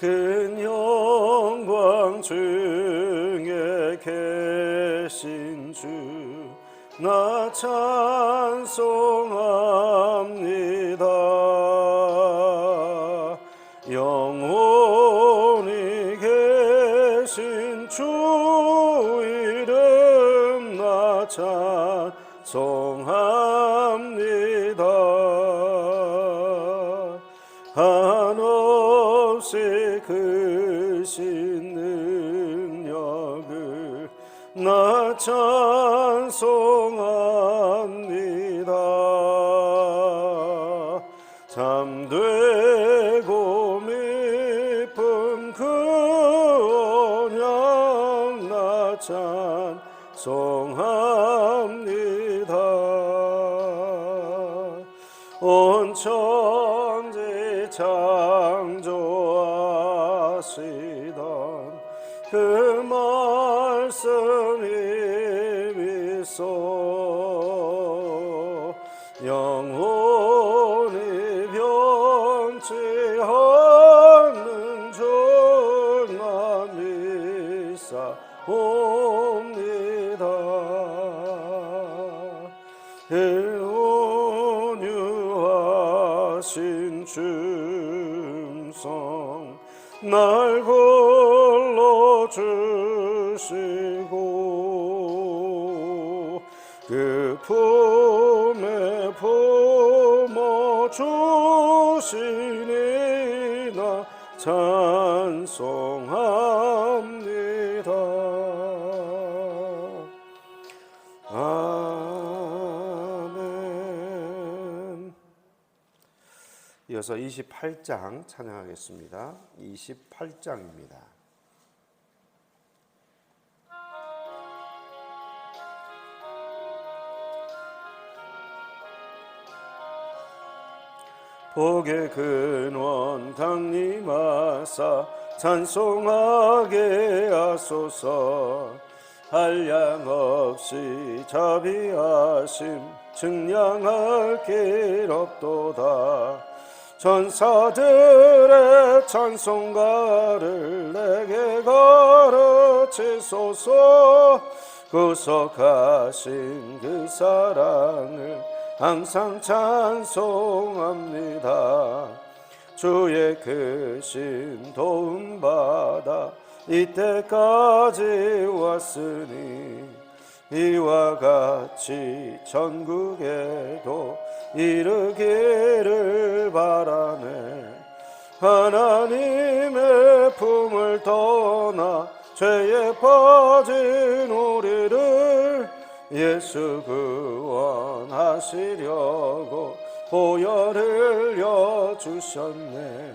큰 영광 중에 계신 주 나 찬송합 찬송합니다. 온천 주시니 나 찬송합니다 아멘. 이어서 28장 찬양하겠습니다. 28장입니다. 복의 근원 강림하사 찬송하게 하소서. 한량 없이 자비하심 증량할 길 없도다. 전사들의 찬송가를 내게 가르치소서. 구속하신 그 사랑을 항상 찬송합니다. 주의 크신 도움 받아 이때까지 왔으니 이와 같이 전국에도 이르기를 바라네. 하나님의 품을 떠나 죄에 빠진 우리를 예수 구원하시려고 보혈 흘려 주셨네.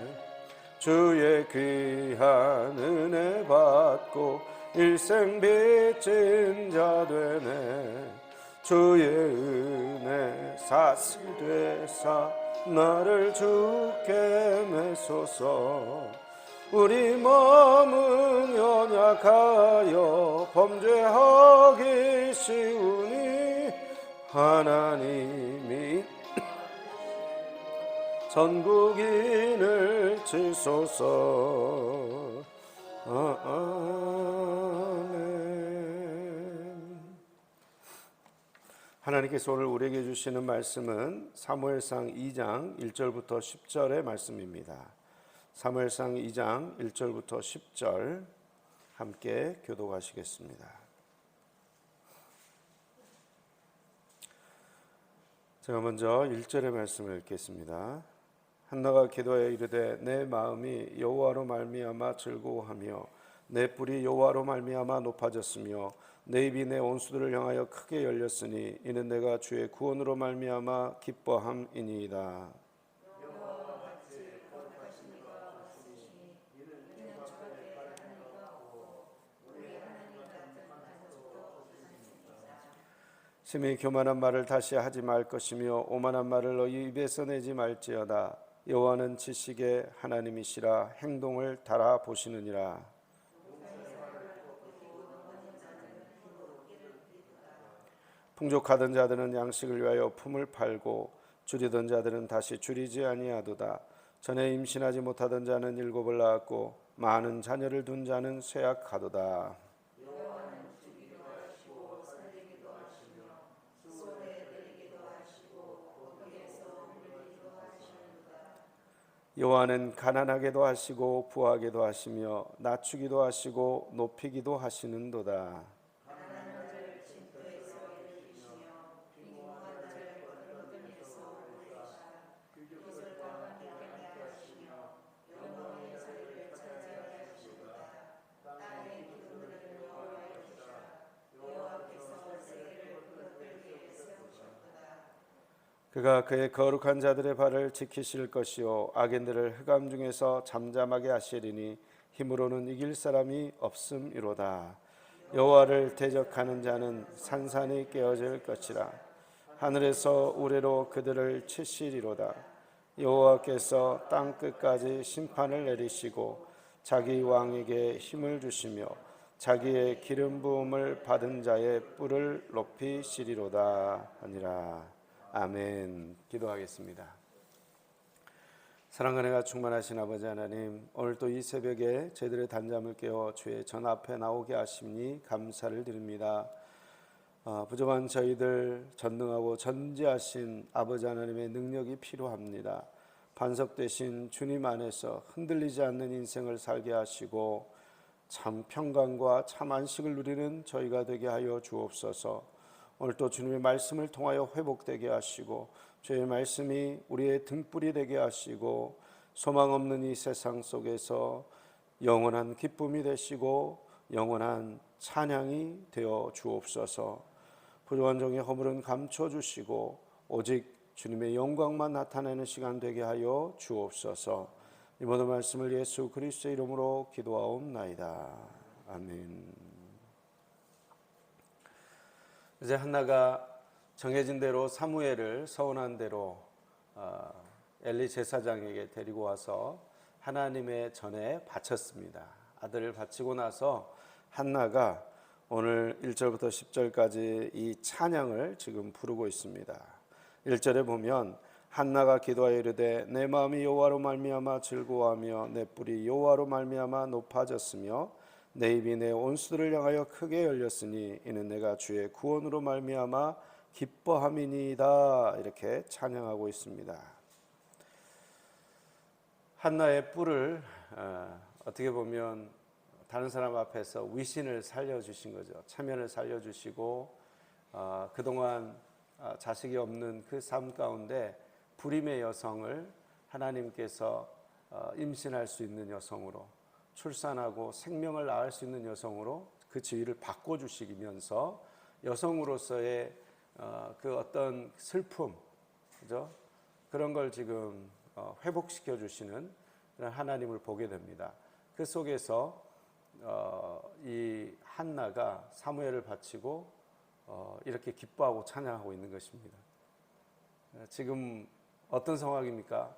주의 귀한 은혜 받고 일생 빚진 자 되네. 주의 은혜 사슬되사 나를 주께 메소서. 우리 마음은 연약하여 범죄하기 하나님이 전국인을 치소서 아, 아멘. 하나님께서 오늘 우리에게 주시는 말씀은 사무엘상 2장 1절부터 10절의 말씀입니다. 사무엘상 2장 1절부터 10절 함께 교독하시겠습니다. 제가 먼저 1절의 말씀을 읽겠습니다. 한나가 기도하여 이르되 내 마음이 여호와로 말미암아 즐거워하며 내 뿔이 여호와로 말미암아 높아졌으며 내 입이 내 온수들을 향하여 크게 열렸으니 이는 내가 주의 구원으로 말미암아 기뻐함이니이다. 심히 교만한 말을 다시 하지 말 것이며 오만한 말을 너희 입에서 내지 말지어다. 여호와는 지식의 하나님이시라 행동을 달아 보시느니라. 풍족하던 자들은 양식을 위하여 품을 팔고 줄이던 자들은 다시 줄이지 아니하도다. 전에 임신하지 못하던 자는 일곱을 낳았고 많은 자녀를 둔 자는 쇠약하도다 여호와는 가난하게도 하시고 부하게도 하시며 낮추기도 하시고 높이기도 하시는도다. 그가 그의 거룩한 자들의 발을 지키실 것이요 악인들을 흑암 중에서 잠잠하게 하시리니 힘으로는 이길 사람이 없음이로다. 여호와를 대적하는 자는 산산이 깨어질 것이라. 하늘에서 우레로 그들을 치시리로다. 여호와께서 땅 끝까지 심판을 내리시고 자기 왕에게 힘을 주시며 자기의 기름 부음을 받은 자의 뿔을 높이시리로다 하니라. 아멘. 기도하겠습니다. 사랑과 은혜가 충만하신 아버지 하나님, 오늘 또 이 새벽에 저희들의 단잠을 깨워 주의 전 앞에 나오게 하심니 감사를 드립니다. 어, 부족한 저희들 전능하고 전지하신 아버지 하나님의 능력이 필요합니다. 반석되신 주님 안에서 흔들리지 않는 인생을 살게 하시고 참 평강과 참 안식을 누리는 저희가 되게 하여 주옵소서. 오늘 또 주님의 말씀을 통하여 회복되게 하시고 주의 말씀이 우리의 등불이 되게 하시고 소망 없는 이 세상 속에서 영원한 기쁨이 되시고 영원한 찬양이 되어 주옵소서. 부족한 종의 허물은 감춰 주시고 오직 주님의 영광만 나타내는 시간 되게 하여 주옵소서. 이 모든 말씀을 예수 그리스도의 이름으로 기도하옵나이다. 아멘. 이제 한나가 정해진 대로 사무엘을 서운한 대로 어, 엘리 제사장에게 데리고 와서 하나님의 전에 바쳤습니다. 아들을 바치고 나서 한나가 오늘 1절부터 10절까지 이 찬양을 지금 부르고 있습니다. 1절에 보면 한나가 기도하여 이르되 내 마음이 여호와로 말미암아 즐거워하며 내 뿔이 여호와로 말미암아 높아졌으며 내 입이 내 온수들을 향하여 크게 열렸으니 이는 내가 주의 구원으로 말미암아 기뻐함이니이다 이렇게 찬양하고 있습니다. 한나의 뿔을 어, 어떻게 보면 다른 사람 앞에서 위신을 살려주신 거죠. 체면을 살려주시고 어, 그동안 어, 자식이 없는 그 삶 가운데 불임의 여성을 하나님께서 임신할 수 있는 여성으로 출산하고 생명을 낳을 수 있는 여성으로 그 지위를 바꿔주시면서 여성으로서의 어, 그 어떤 슬픔, 그죠? 그런 걸 지금 어, 회복시켜 주시는 그런 하나님을 보게 됩니다. 그 속에서 어, 이 한나가 사무엘을 바치고 어, 이렇게 기뻐하고 찬양하고 있는 것입니다. 지금 어떤 상황입니까?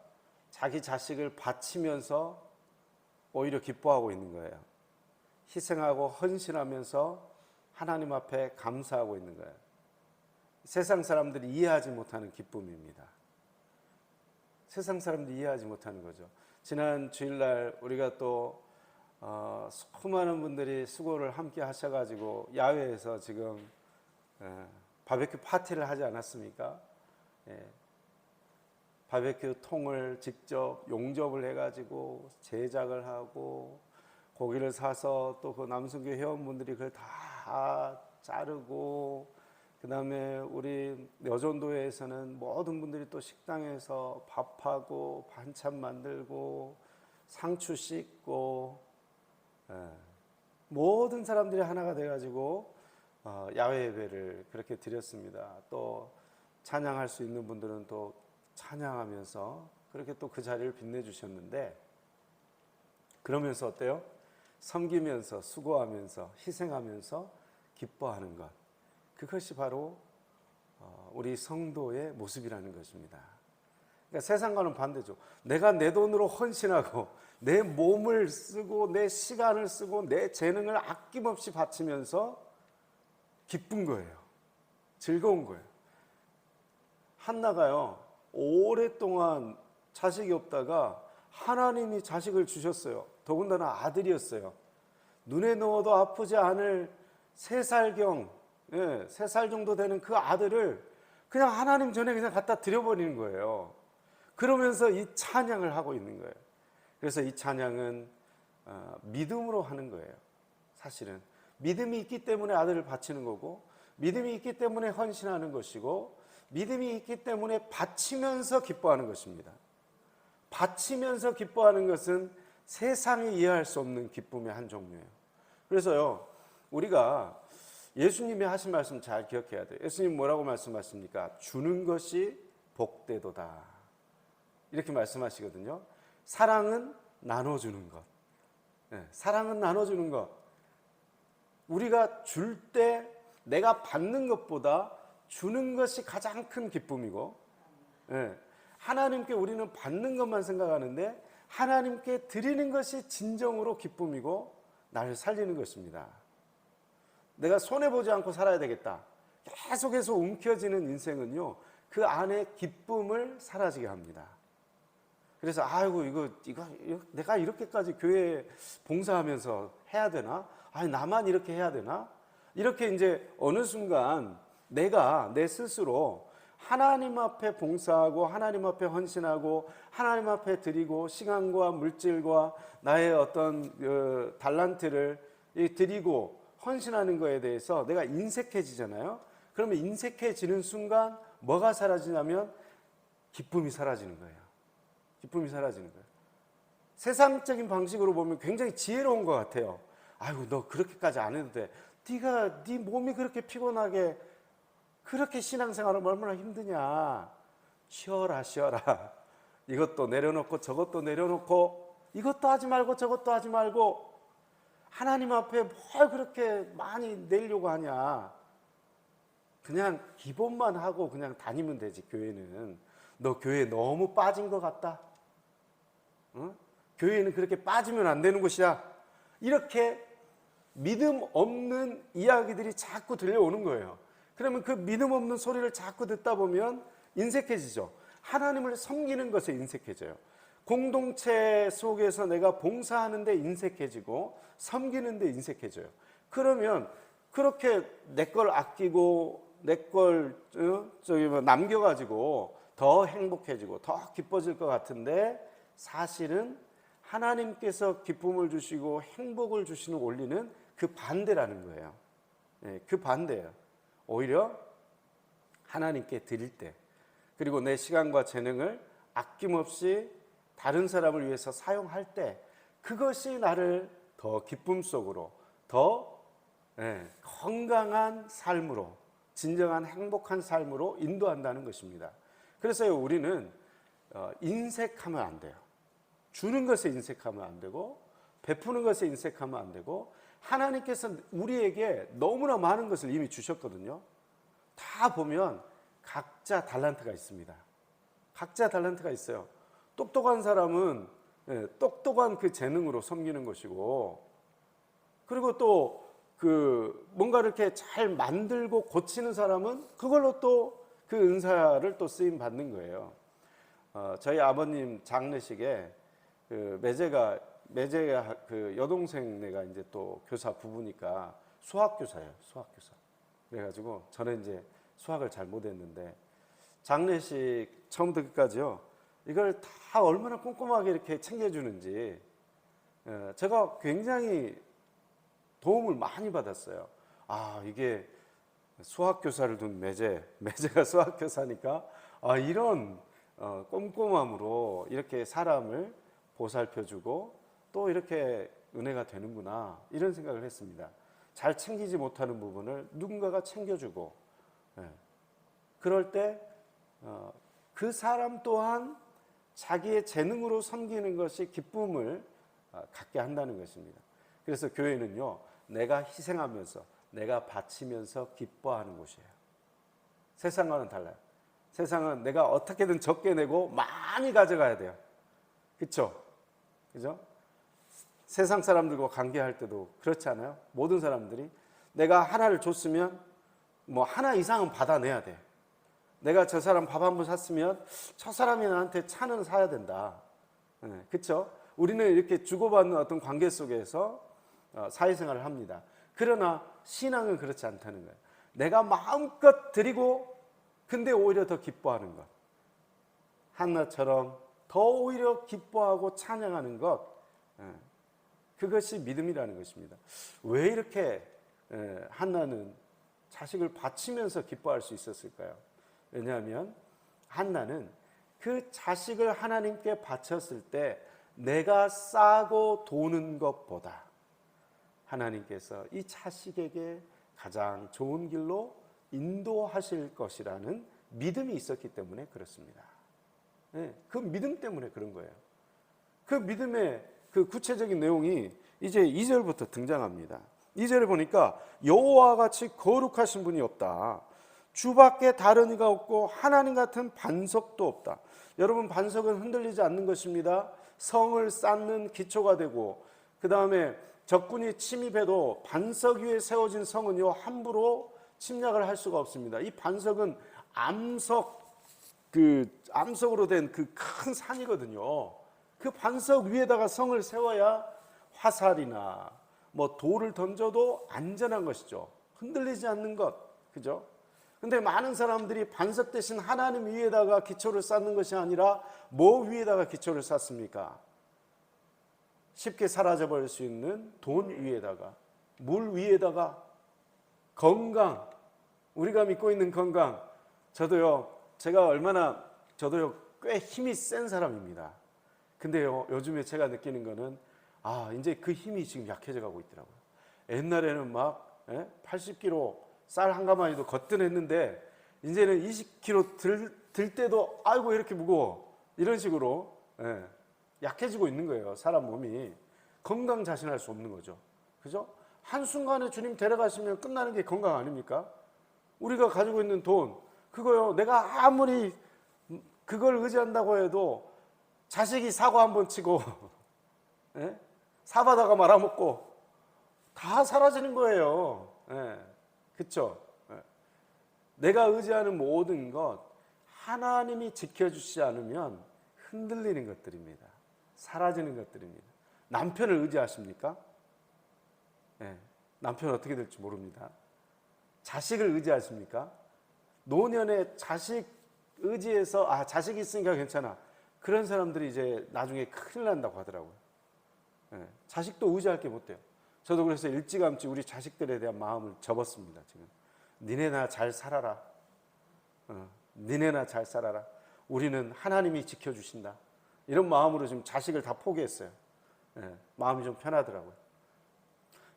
자기 자식을 바치면서 오히려 기뻐하고 있는 거예요. 희생하고 헌신하면서 하나님 앞에 감사하고 있는 거예요. 세상 사람들이 이해하지 못하는 기쁨입니다. 세상 사람들이 이해하지 못하는 거죠. 지난 주일날 우리가 또 어, 수많은 분들이 수고를 함께 하셔가지고 야외에서 지금 예, 바베큐 파티를 하지 않았습니까? 예, 바베큐 통을 직접 용접을 해가지고 제작을 하고 고기를 사서 또 그 남순교 회원분들이 그걸 다 자르고 그 다음에 우리 여전도에서는 모든 분들이 또 식당에서 밥하고 반찬 만들고 상추 씻고 예, 모든 사람들이 하나가 돼가지고 어, 야외 예배를 그렇게 드렸습니다. 또 찬양할 수 있는 분들은 또 찬양하면서 그렇게 또 그 자리를 빛내주셨는데 그러면서 어때요? 섬기면서 수고하면서 희생하면서 기뻐하는 것 그것이 바로 어, 우리 성도의 모습이라는 것입니다. 그러니까 세상과는 반대죠. 내가 내 돈으로 헌신하고 내 몸을 쓰고 내 시간을 쓰고 내 재능을 아낌없이 바치면서 기쁜 거예요. 즐거운 거예요. 한나가요. 오랫동안 자식이 없다가 하나님이 자식을 주셨어요. 더군다나 아들이었어요. 눈에 넣어도 아프지 않을 세 살경, 예, 세살 정도 되는 그 아들을 그냥 하나님 전에 그냥 갖다 드려버리는 거예요. 그러면서 이 찬양을 하고 있는 거예요. 그래서 이 찬양은 어, 믿음으로 하는 거예요. 사실은 믿음이 있기 때문에 아들을 바치는 거고, 믿음이 있기 때문에 헌신하는 것이고, 믿음이 있기 때문에 바치면서 기뻐하는 것입니다. 바치면서 기뻐하는 것은 세상이 이해할 수 없는 기쁨의 한 종류예요. 그래서요, 우리가 예수님이 하신 말씀 잘 기억해야 돼요. 예수님 뭐라고 말씀하십니까? 주는 것이 복되도다. 이렇게 말씀하시거든요. 사랑은 나눠주는 것. 네, 사랑은 나눠주는 것. 우리가 줄 때 내가 받는 것보다 주는 것이 가장 큰 기쁨이고, 네, 하나님께 우리는 받는 것만 생각하는데 하나님께 드리는 것이 진정으로 기쁨이고 나를 살리는 것입니다. 내가 손해보지 않고 살아야 되겠다. 계속해서 움켜쥐는 인생은요, 그 안에 기쁨을 사라지게 합니다. 그래서, 아이고, 이거, 이거, 이거 내가 이렇게까지 교회 봉사하면서 해야 되나? 아니, 나만 이렇게 해야 되나? 이렇게 이제 어느 순간 내가 내 스스로 하나님 앞에 봉사하고 하나님 앞에 헌신하고 하나님 앞에 드리고 시간과 물질과 나의 어떤 그 달란트를 드리고 헌신하는 거에 대해서 내가 인색해지잖아요. 그러면 인색해지는 순간 뭐가 사라지냐면 기쁨이 사라지는 거예요. 기쁨이 사라지는 거예요. 세상적인 방식으로 보면 굉장히 지혜로운 것 같아요. 아이고 너 그렇게까지 안 해도 돼. 네가 네 몸이 그렇게 피곤하게 그렇게 신앙생활을 얼마나 힘드냐. 쉬어라 쉬어라. 이것도 내려놓고 저것도 내려놓고 이것도 하지 말고 저것도 하지 말고 하나님 앞에 뭘 그렇게 많이 내려고 하냐. 그냥 기본만 하고 그냥 다니면 되지 교회는. 너 교회 너무 빠진 것 같다. 어? 교회는 그렇게 빠지면 안 되는 곳이야. 이렇게 믿음 없는 이야기들이 자꾸 들려오는 거예요. 그러면 그 믿음 없는 소리를 자꾸 듣다 보면 인색해지죠. 하나님을 섬기는 것에 인색해져요. 공동체 속에서 내가 봉사하는데 인색해지고 섬기는데 인색해져요. 그러면 그렇게 내 걸 아끼고 내걸 어? 저기 뭐 남겨가지고 더 행복해지고 더 기뻐질 것 같은데 사실은 하나님께서 기쁨을 주시고 행복을 주시는 원리는 그 반대라는 거예요. 네, 그 반대예요. 오히려 하나님께 드릴 때 그리고 내 시간과 재능을 아낌없이 다른 사람을 위해서 사용할 때 그것이 나를 더 기쁨 속으로 더 네, 건강한 삶으로 진정한 행복한 삶으로 인도한다는 것입니다. 그래서 우리는 어, 인색하면 안 돼요. 주는 것에 인색하면 안 되고 베푸는 것에 인색하면 안 되고 하나님께서 우리에게 너무나 많은 것을 이미 주셨거든요. 다 보면 각자 달란트가 있습니다. 각자 달란트가 있어요. 똑똑한 사람은 예, 똑똑한 그 재능으로 섬기는 것이고 그리고 또 그 뭔가 이렇게 잘 만들고 고치는 사람은 그걸로 또 그 은사를 또 쓰임 받는 거예요. 어, 저희 아버님 장례식에 그 매제가 매제가 그 여동생네가 이제 또 교사 부부니까 수학 교사예요. 수학 교사. 그래가지고 저는 이제 수학을 잘 못했는데 장례식 처음부터 끝까지요. 이걸 다 얼마나 꼼꼼하게 이렇게 챙겨주는지 어, 제가 굉장히 도움을 많이 받았어요. 아 이게 수학 교사를 둔 매제, 매제가 수학 교사니까 아 이런 어, 꼼꼼함으로 이렇게 사람을 보살펴주고 또 이렇게 은혜가 되는구나 이런 생각을 했습니다. 잘 챙기지 못하는 부분을 누군가가 챙겨주고 예. 그럴 때 어, 그 사람 또한 자기의 재능으로 섬기는 것이 기쁨을 어, 갖게 한다는 것입니다. 그래서 교회는요, 내가 희생하면서, 내가 바치면서 기뻐하는 곳이에요. 세상과는 달라요. 세상은 내가 어떻게든 적게 내고 많이 가져가야 돼요. 그쵸? 그죠? 세상 사람들과 관계할 때도 그렇지 않아요? 모든 사람들이 내가 하나를 줬으면 뭐 하나 이상은 받아내야 돼. 내가 저 사람 밥 한 번 샀으면 저 사람이 나한테 차는 사야 된다. 네, 그렇죠? 우리는 이렇게 주고받는 어떤 관계 속에서 어, 사회생활을 합니다. 그러나 신앙은 그렇지 않다는 거예요. 내가 마음껏 드리고 근데 오히려 더 기뻐하는 것. 한나처럼 더 오히려 기뻐하고 찬양하는 것. 예, 그것이 믿음이라는 것입니다. 왜 이렇게 예, 한나는 자식을 바치면서 기뻐할 수 있었을까요? 왜냐하면 한나는 그 자식을 하나님께 바쳤을 때 내가 싸고 도는 것보다 하나님께서 이 자식에게 가장 좋은 길로 인도하실 것이라는 믿음이 있었기 때문에 그렇습니다. 네, 그 믿음 때문에 그런 거예요. 그 믿음의 그 구체적인 내용이 이제 2절부터 등장합니다. 2절에 보니까 여호와 같이 거룩하신 분이 없다. 주밖에 다른 이가 없고 하나님 같은 반석도 없다. 여러분 반석은 흔들리지 않는 것입니다. 성을 쌓는 기초가 되고 그 다음에 적군이 침입해도 반석 위에 세워진 성은요 함부로 침략을 할 수가 없습니다. 이 반석은 암석 그 암석으로 된 그 큰 산이거든요. 그 반석 위에다가 성을 세워야 화살이나 뭐 돌을 던져도 안전한 것이죠. 흔들리지 않는 것. 그죠? 근데 많은 사람들이 반석 대신 하나님 위에다가 기초를 쌓는 것이 아니라 뭐 위에다가 기초를 쌓습니까? 쉽게 사라져 버릴 수 있는 돈 위에다가 물 위에다가 건강 우리가 믿고 있는 건강 저도요 제가 얼마나 저도요 꽤 힘이 센 사람입니다. 근데요 요즘에 제가 느끼는 거는 아 이제 그 힘이 지금 약해져 가고 있더라고요. 옛날에는 막 80kg 쌀 한 가마니도 거뜬했는데 이제는 20kg 들, 들 때도 아이고 이렇게 무거워. 이런 식으로 예, 약해지고 있는 거예요 사람 몸이. 건강 자신할 수 없는 거죠. 그죠? 한순간에 주님 데려가시면 끝나는 게 건강 아닙니까? 우리가 가지고 있는 돈 그거요 내가 아무리 그걸 의지한다고 해도 자식이 사고 한 번 치고 예? 사바다가 말아먹고 다 사라지는 거예요 예. 그렇죠? 내가 의지하는 모든 것 하나님이 지켜주지 않으면 흔들리는 것들입니다. 사라지는 것들입니다. 남편을 의지하십니까? 네, 남편 어떻게 될지 모릅니다. 자식을 의지하십니까? 노년에 자식 의지해서 아 자식 있으니까 괜찮아. 그런 사람들이 이제 나중에 큰일 난다고 하더라고요. 네, 자식도 의지할 게 못 돼요. 저도 그래서 일찌감치 우리 자식들에 대한 마음을 접었습니다. 지금 니네나 잘 살아라. 어, 니네나 잘 살아라. 우리는 하나님이 지켜주신다. 이런 마음으로 지금 자식을 다 포기했어요. 예, 마음이 좀 편하더라고요.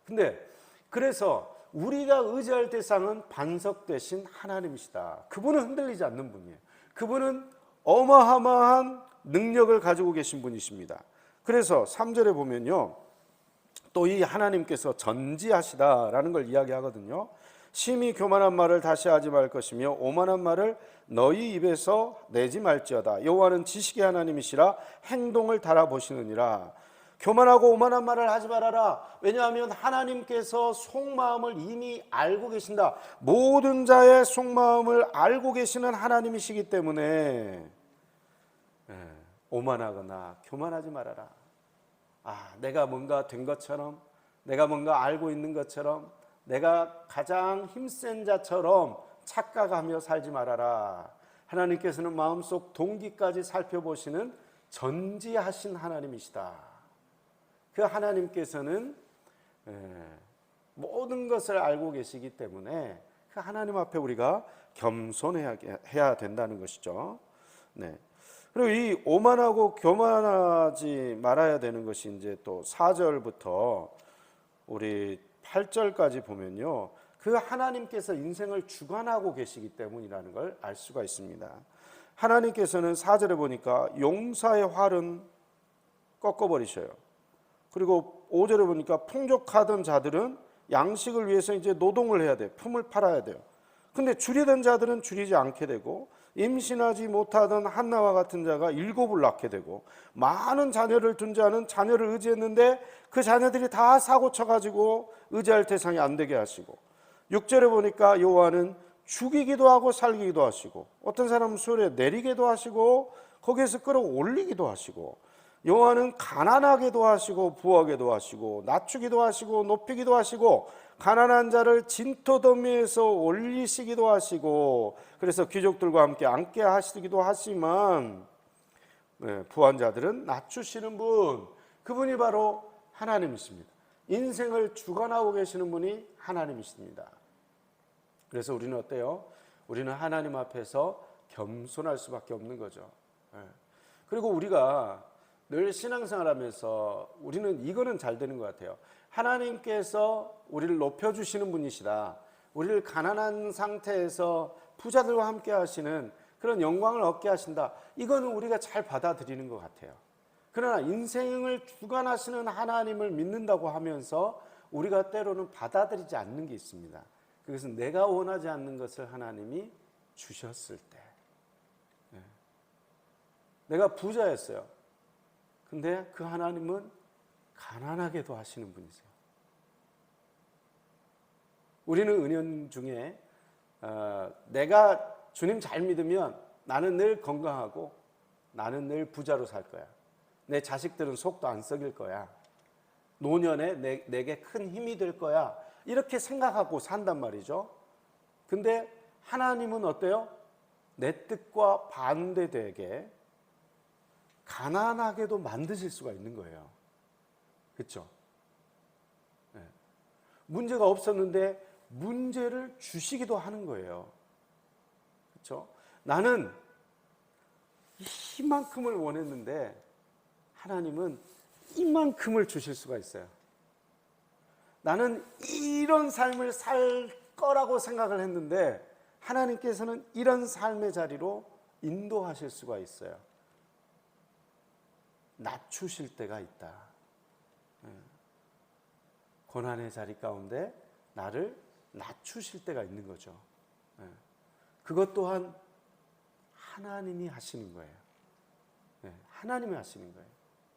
근데 그래서 우리가 의지할 대상은 반석 대신 하나님이시다. 그분은 흔들리지 않는 분이에요. 그분은 어마어마한 능력을 가지고 계신 분이십니다. 그래서 3절에 보면요. 또 이 하나님께서 전지하시다라는 걸 이야기하거든요. 심히 교만한 말을 다시 하지 말 것이며 오만한 말을 너희 입에서 내지 말지어다. 여호와는 지식의 하나님이시라 행동을 달아 보시느니라. 교만하고 오만한 말을 하지 말아라. 왜냐하면 하나님께서 속마음을 이미 알고 계신다. 모든 자의 속마음을 알고 계시는 하나님이시기 때문에 예, 오만하거나 교만하지 말아라. 아, 내가 뭔가 된 것처럼, 내가 뭔가 알고 있는 것처럼, 내가 가장 힘센 자처럼 착각하며 살지 말아라. 하나님께서는 마음속 동기까지 살펴보시는 전지하신 하나님이시다. 그 하나님께서는 예, 모든 것을 알고 계시기 때문에 그 하나님 앞에 우리가 겸손해야 해야 된다는 것이죠. 네. 그리고 이 오만하고 교만하지 말아야 되는 것이 이제 또 4절부터 우리 8절까지 보면요. 그 하나님께서 인생을 주관하고 계시기 때문이라는 걸 알 수가 있습니다. 하나님께서는 4절에 보니까 용사의 활은 꺾어버리셔요. 그리고 5절에 보니까 풍족하던 자들은 양식을 위해서 이제 노동을 해야 돼요. 품을 팔아야 돼요. 근데 줄이던 자들은 줄이지 않게 되고 임신하지 못하던 한나와 같은 자가 일곱을 낳게 되고 많은 자녀를 둔 자는 자녀를 의지했는데 그 자녀들이 다 사고 쳐가지고 의지할 대상이 안 되게 하시고 6절에 보니까 여호와는 죽이기도 하고 살기도 하시고 어떤 사람은 수월에 내리기도 하시고 거기에서 끌어올리기도 하시고 여호와는 가난하게도 하시고 부하게도 하시고 낮추기도 하시고 높이기도 하시고 가난한 자를 진토더미에서 올리시기도 하시고 그래서 귀족들과 함께 앉게 하시기도 하지만 네, 부한 자들은 낮추시는 분 그분이 바로 하나님이십니다. 인생을 주관하고 계시는 분이 하나님이십니다. 그래서 우리는 어때요? 우리는 하나님 앞에서 겸손할 수밖에 없는 거죠. 네. 그리고 우리가 늘 신앙생활하면서 우리는 이거는 잘 되는 것 같아요. 하나님께서 우리를 높여주시는 분이시다. 우리를 가난한 상태에서 부자들과 함께 하시는 그런 영광을 얻게 하신다. 이거는 우리가 잘 받아들이는 것 같아요. 그러나 인생을 주관하시는 하나님을 믿는다고 하면서 우리가 때로는 받아들이지 않는 게 있습니다. 그것은 내가 원하지 않는 것을 하나님이 주셨을 때. 네. 내가 부자였어요. 근데 그 하나님은 가난하게도 하시는 분이세요. 우리는 은연 중에 어, 내가 주님 잘 믿으면 나는 늘 건강하고 나는 늘 부자로 살 거야. 내 자식들은 속도 안 썩일 거야. 노년에 내, 내게 큰 힘이 될 거야. 이렇게 생각하고 산단 말이죠. 근데 하나님은 어때요? 내 뜻과 반대되게 가난하게도 만드실 수가 있는 거예요. 그렇죠? 네. 문제가 없었는데 문제를 주시기도 하는 거예요. 그렇죠? 나는 이만큼을 원했는데 하나님은 이만큼을 주실 수가 있어요. 나는 이런 삶을 살 거라고 생각을 했는데 하나님께서는 이런 삶의 자리로 인도하실 수가 있어요. 낮추실 때가 있다. 예. 고난의 자리 가운데 나를 낮추실 때가 있는 거죠. 예. 그것 또한 하나님이 하시는 거예요. 예. 하나님이 하시는 거예요.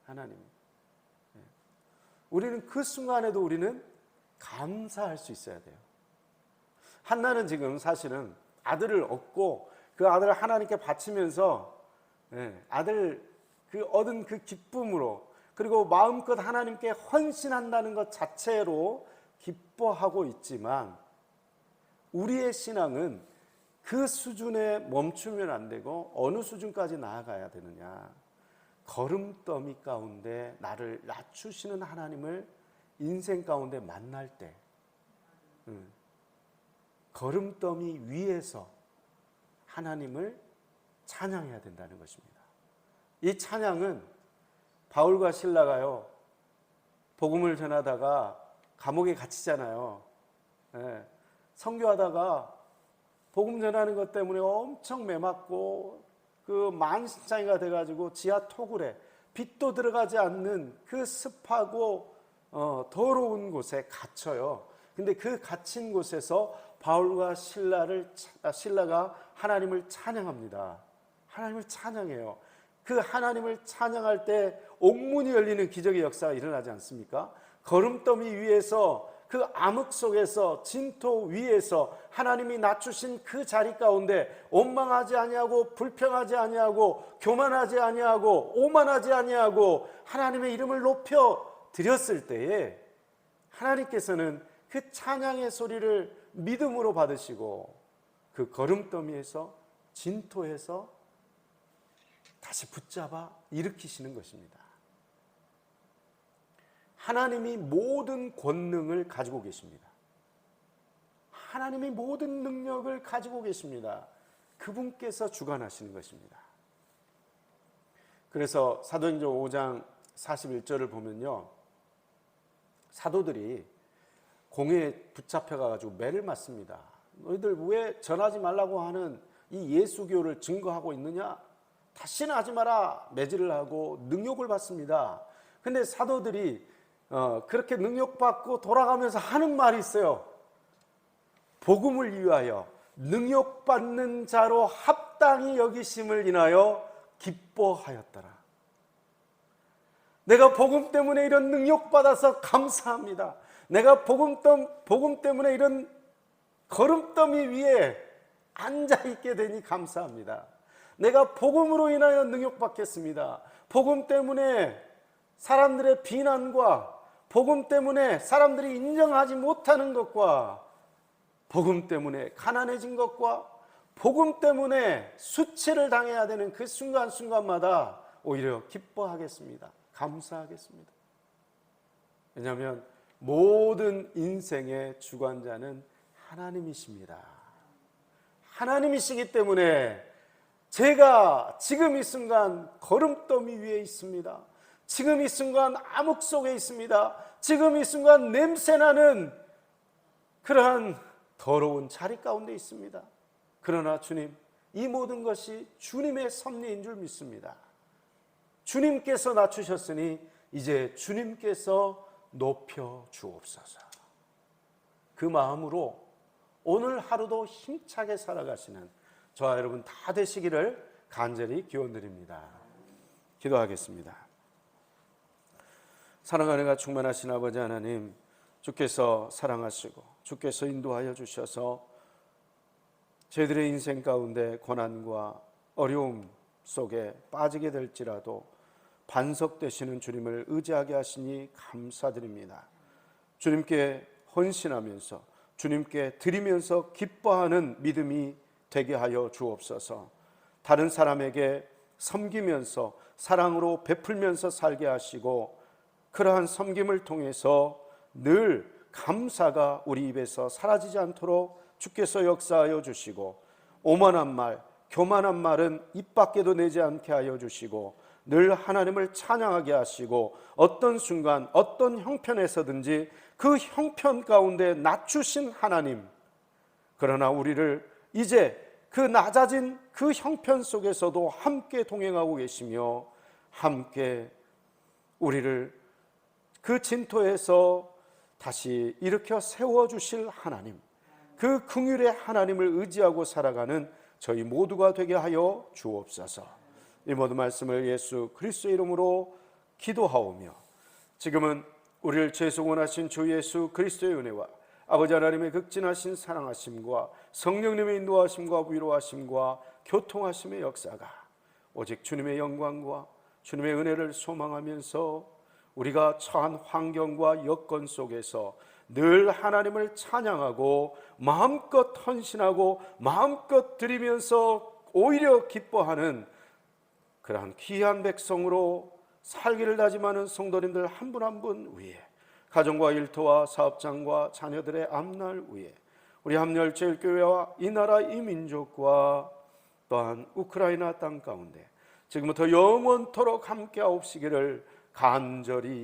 하나님이. 우리는 그 순간에도 우리는 감사할 수 있어야 돼요. 한나는 지금 사실은 아들을 얻고 그 아들을 하나님께 바치면서 아들 그 얻은 그 기쁨으로 그리고 마음껏 하나님께 헌신한다는 것 자체로 기뻐하고 있지만 우리의 신앙은 그 수준에 멈추면 안 되고 어느 수준까지 나아가야 되느냐. 걸음더미 가운데 나를 낮추시는 하나님을 인생 가운데 만날 때, 걸음더미 위에서 하나님을 찬양해야 된다는 것입니다. 이 찬양은 바울과 신라가요, 복음을 전하다가 감옥에 갇히잖아요. 예, 성교하다가 복음 전하는 것 때문에 엄청 매맞고 그 만신창이가 돼가지고 지하 토굴에 빛도 들어가지 않는 그 습하고 어, 더러운 곳에 갇혀요. 근데 그 갇힌 곳에서 바울과 신라를 아, 신라가 하나님을 찬양합니다. 하나님을 찬양해요. 그 하나님을 찬양할 때 옥문이 열리는 기적의 역사가 일어나지 않습니까? 걸음더미 위에서 그그 암흑 속에서 진토 위에서 하나님이 낮추신 그 자리 가운데 원망하지 아니하고 불평하지 아니하고 교만하지 아니하고 오만하지 아니하고 하나님의 이름을 높여 드렸을 때에 하나님께서는 그 찬양의 소리를 믿음으로 받으시고 그 걸음더미에서 진토에서 다시 붙잡아 일으키시는 것입니다. 하나님이 모든 권능을 가지고 계십니다. 하나님이 모든 능력을 가지고 계십니다. 그분께서 주관하시는 것입니다. 그래서 사도행전 5장 41절을 보면요. 사도들이 공에 붙잡혀 가지고 매를 맞습니다. 너희들 왜 전하지 말라고 하는 이 예수교를 증거하고 있느냐? 다시는 하지 마라. 매질을 하고 능욕을 받습니다. 근데 사도들이 어, 그렇게 능력받고 돌아가면서 하는 말이 있어요. 복음을 위하여 능력받는 자로 합당히 여기심을 인하여 기뻐하였더라. 내가 복음 때문에 이런 능력받아서 감사합니다. 내가 복음, 복음 때문에 이런 걸음더미 위에 앉아 있게 되니 감사합니다. 내가 복음으로 인하여 능력받겠습니다. 복음 때문에 사람들의 비난과 복음 때문에 사람들이 인정하지 못하는 것과 복음 때문에 가난해진 것과 복음 때문에 수치를 당해야 되는 그 순간순간마다 오히려 기뻐하겠습니다. 감사하겠습니다. 왜냐하면 모든 인생의 주관자는 하나님이십니다. 하나님이시기 때문에 제가 지금 이 순간 걸음더미 위에 있습니다. 지금 이 순간 암흑 속에 있습니다. 지금 이 순간 냄새나는 그러한 더러운 자리 가운데 있습니다. 그러나 주님, 이 모든 것이 주님의 섭리인 줄 믿습니다. 주님께서 낮추셨으니 이제 주님께서 높여 주옵소서. 그 마음으로 오늘 하루도 힘차게 살아가시는 저와 여러분 다 되시기를 간절히 기원드립니다. 기도하겠습니다. 사랑하는 가 충만하신 아버지 하나님, 주께서 사랑하시고 주께서 인도하여 주셔서 저희들의 인생 가운데 고난과 어려움 속에 빠지게 될지라도 반석 되시는 주님을 의지하게 하시니 감사드립니다. 주님께 헌신하면서 주님께 드리면서 기뻐하는 믿음이 되게 하여 주옵소서. 다른 사람에게 섬기면서 사랑으로 베풀면서 살게 하시고 그러한 섬김을 통해서 늘 감사가 우리 입에서 사라지지 않도록 주께서 역사하여 주시고 오만한 말, 교만한 말은 입 밖에도 내지 않게 하여 주시고 늘 하나님을 찬양하게 하시고 어떤 순간 어떤 형편에서든지 그 형편 가운데 낮추신 하나님 그러나 우리를 이제 그 낮아진 그 형편 속에서도 함께 동행하고 계시며 함께 우리를 그 진토에서 다시 일으켜 세워 주실 하나님, 그 긍휼의 하나님을 의지하고 살아가는 저희 모두가 되게 하여 주옵소서. 이 모든 말씀을 예수 그리스도의 이름으로 기도하오며 지금은 우리를 죄송원하신 주 예수 그리스도의 은혜와 아버지 하나님의 극진하신 사랑하심과 성령님의 인도하심과 위로하심과 교통하심의 역사가 오직 주님의 영광과 주님의 은혜를 소망하면서 우리가 처한 환경과 여건 속에서 늘 하나님을 찬양하고 마음껏 헌신하고 마음껏 드리면서 오히려 기뻐하는 그러한 귀한 백성으로 살기를 다짐하는 성도님들 한 분 한 분 위에 가정과 일터와 사업장과 자녀들의 앞날 위에 우리 합열제일교회와 이 나라 이 민족과 또한 우크라이나 땅 가운데 지금부터 영원토록 함께 하옵시기를 간절히